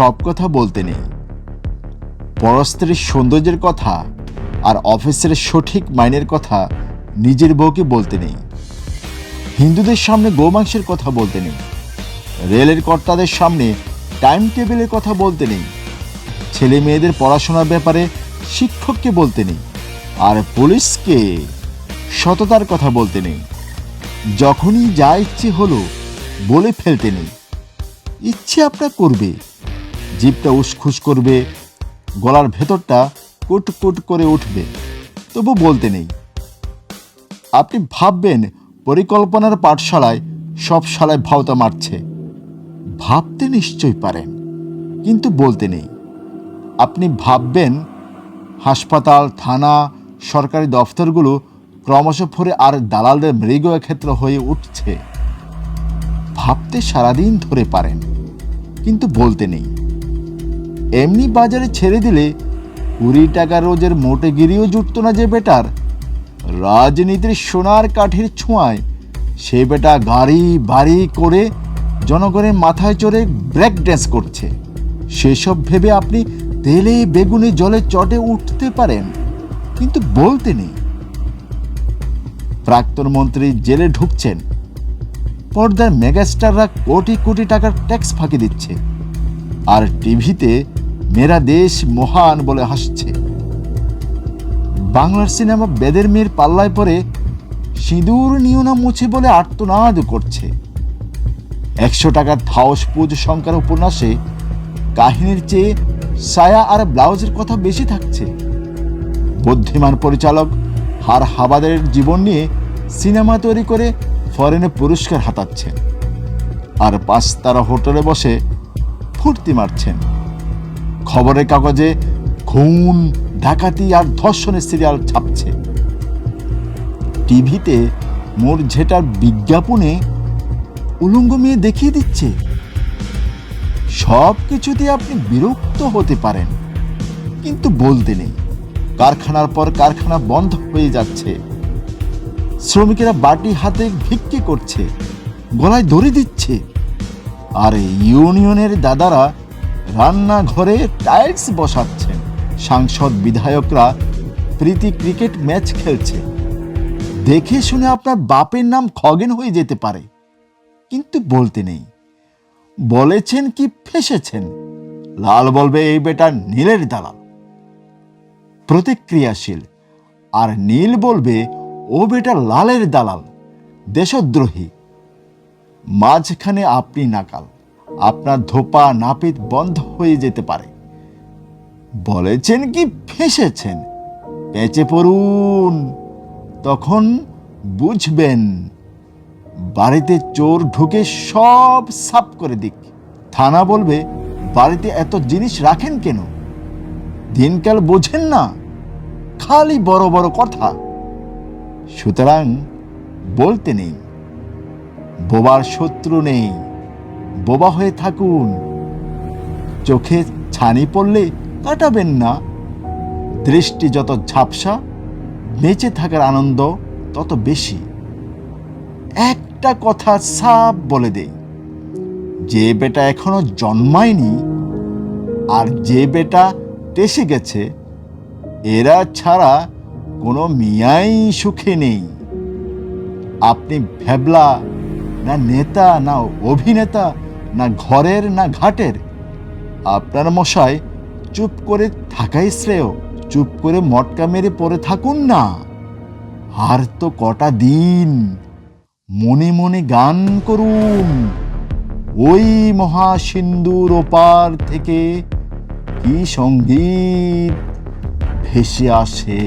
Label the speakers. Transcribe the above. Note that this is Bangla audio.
Speaker 1: সব কথা বলতে নেই। পরস্ত্রীর সৌন্দর্যের কথা আর অফিসের সঠিক মাইনের কথা নিজের বউকে বলতে নেই। হিন্দুদের সামনে গোমাংসের কথা বলতে নেই। রেলের কর্তাদের সামনে টাইম টেবিলের কথা বলতে নেই। ছেলে মেয়েদের পড়াশোনার ব্যাপারে শিক্ষককে বলতে নেই। আর পুলিশকে সততার কথা বলতে নেই। যখনই যা ইচ্ছে হলো বলে ফেলতে নেই। ইচ্ছে আপনার করবে। জিভটা উসখুস করবে, গলার ভেতরটা কুট কুট করে উঠবে। তবু বলতে নেই। আপনি ভাববেন, পরিকল্পনার পাঠশালায় সব শালায় ভাওতা মারছে। ভাবতে নিশ্চয়ই পারেন, কিন্তু বলতে নেই। আপনি ভাববেন, হাসপাতাল, থানা, সরকারি দফতরগুলো ক্রমশ ফরে আর দালালদের মৃগ ক্ষেত্র হয়ে উঠছে। ভাবতে সারাদিন ধরে পারেন, কিন্তু বলতে নেই। এমনি বাজারে ছেড়ে দিলে কুড়ি টাকা রোজের মোটে গিরিও জুটত না যে বেটার। রাজনীতির সোনার কাঠির ছোঁয়ায় সে বেটা গাড়ি বাড়ি করে জনগণের মাথায় চড়ে ব্রেক ড্যান্স করছে। সেসব ভেবে আপনি তেলে বেগুনে জলে চটে উঠতে পারেন, কিন্তু বলতে নেই। প্রাক্তন মন্ত্রী জেলে ঢুকছেন। পর্দার মেগাস্টাররা কোটি কোটি টাকার ট্যাক্স ফাঁকি দিচ্ছে। আর টিভিতে মেরা দেশ মহান বলে হাসছে। বাংলার সিনেমা বেদের মেয়ের পাল্লায় পরে সিঁদুর নিও না মুছে বলে আর্তনাদ করছে। একশো টাকার পুজ সংখ্যার উপন্যাসে কাহিনীর চেয়ে সায়া আর ব্লাউজের কথা বেশি থাকছে। বুদ্ধিমান পরিচালক হার হাবাদের জীবন নিয়ে সিনেমা তৈরি করে ফরেনে পুরস্কার হাতাচ্ছেন। আর পাঁচ তারা হোটেলে বসে ফুর্তি মারছেন। খবরের কাগজে খুন, ডাকাতি আর ধর্ষণের সিরিয়াল ছাপছে। টিভিতে মোর ঝেটার বিজ্ঞাপনে উলঙ্গ মেয়ে দেখিয়ে দিচ্ছে, সব কিছুতে আপনি বিরক্ত হতে পারেন, কিন্তু বলতে নেই। কারখানার পর কারখানা বন্ধ হয়ে যাচ্ছে। শ্রমিকেরা বাটি হাতে ভিক্ষে করছে, গলায় দড়ি দিচ্ছে। আর ইউনিয়নের দাদারা রান্নাঘরে টাইলস বসাচ্ছেন। সাংসদ বিধায়করা প্রীতি ক্রিকেট ম্যাচ খেলছে। দেখে শুনে আপনার বাপের নাম খগেন হয়ে যেতে পারে। কিন্তু বলতে নেই। বলেছেন কি ফেসেছেন। লাল বলবে এই বেটা নীলের দালাল। প্রতিক্রিয়াশীল। আর নীল বলবে ও বেটা লালের দালাল। দেশদ্রোহী। মাঝখানে আপনি নাকাল। আপনার ধোপা নাপিত বন্ধ হয়ে যেতে পারে। বলেছেন কি? ফেসেছেন। পেঁচে পড়ুন। তখন বুঝবেন। বাড়িতে চোর ঢুকে সব সাফ করে দিক। থানা বলবে, বাড়িতে এত জিনিস রাখেন কেন? দিনকাল বোঝেন না। খালি বড় বড় কথা। সুতরাং বলতে নেই। বোবার শত্রু নেই। বোবা হয়ে থাকুন। চোখে ছানি পড়লে কাটাবেন না। দৃষ্টি যত ঝাপসা, বেঁচে থাকার আনন্দ তত বেশি। একটা কথা সাপ বলে দেই, যে বেটা এখনও জন্মায়নি আর যে বেটা টেসে গেছে, এরা ছাড়া কোনো মিয়াই সুখে নেই। আপনি ভ্যাবলা না নেতা, না অভিনেতা, না ঘরের, না ঘাটের। আপনার মশাই চুপ করে থাকাই শ্রেয়, চুপ করে মটকা মেরে পড়ে থাকুন না। আর তো কটা দিন মনে মনে গান করুন। ওই মহাসিন্ধুর ওপার থেকে কি সংগীত ভেসে আসে?